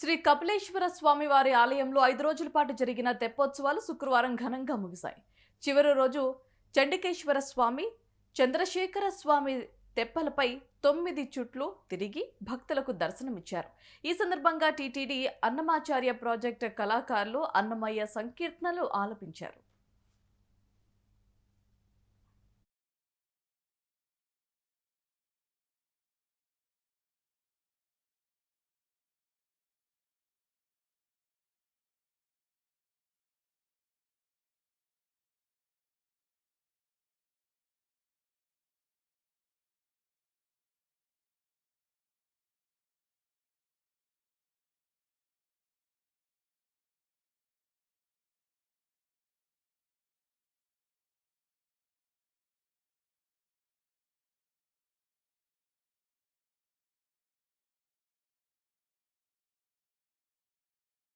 శ్రీ కపిలేశ్వర స్వామి వారి ఆలయంలో ఐదు రోజుల పాటు జరిగిన తెప్పోత్సవాలు శుక్రవారం ఘనంగా ముగిశాయి. చివరి రోజు చండికేశ్వర స్వామి చంద్రశేఖర స్వామి తెప్పలపై తొమ్మిది చుట్లు తిరిగి భక్తులకు దర్శనమిచ్చారు. ఈ సందర్భంగా టీటీడీ అన్నమాచార్య ప్రాజెక్ట్ కళాకారులు అన్నమయ్య సంకీర్తనలు ఆలపించారు.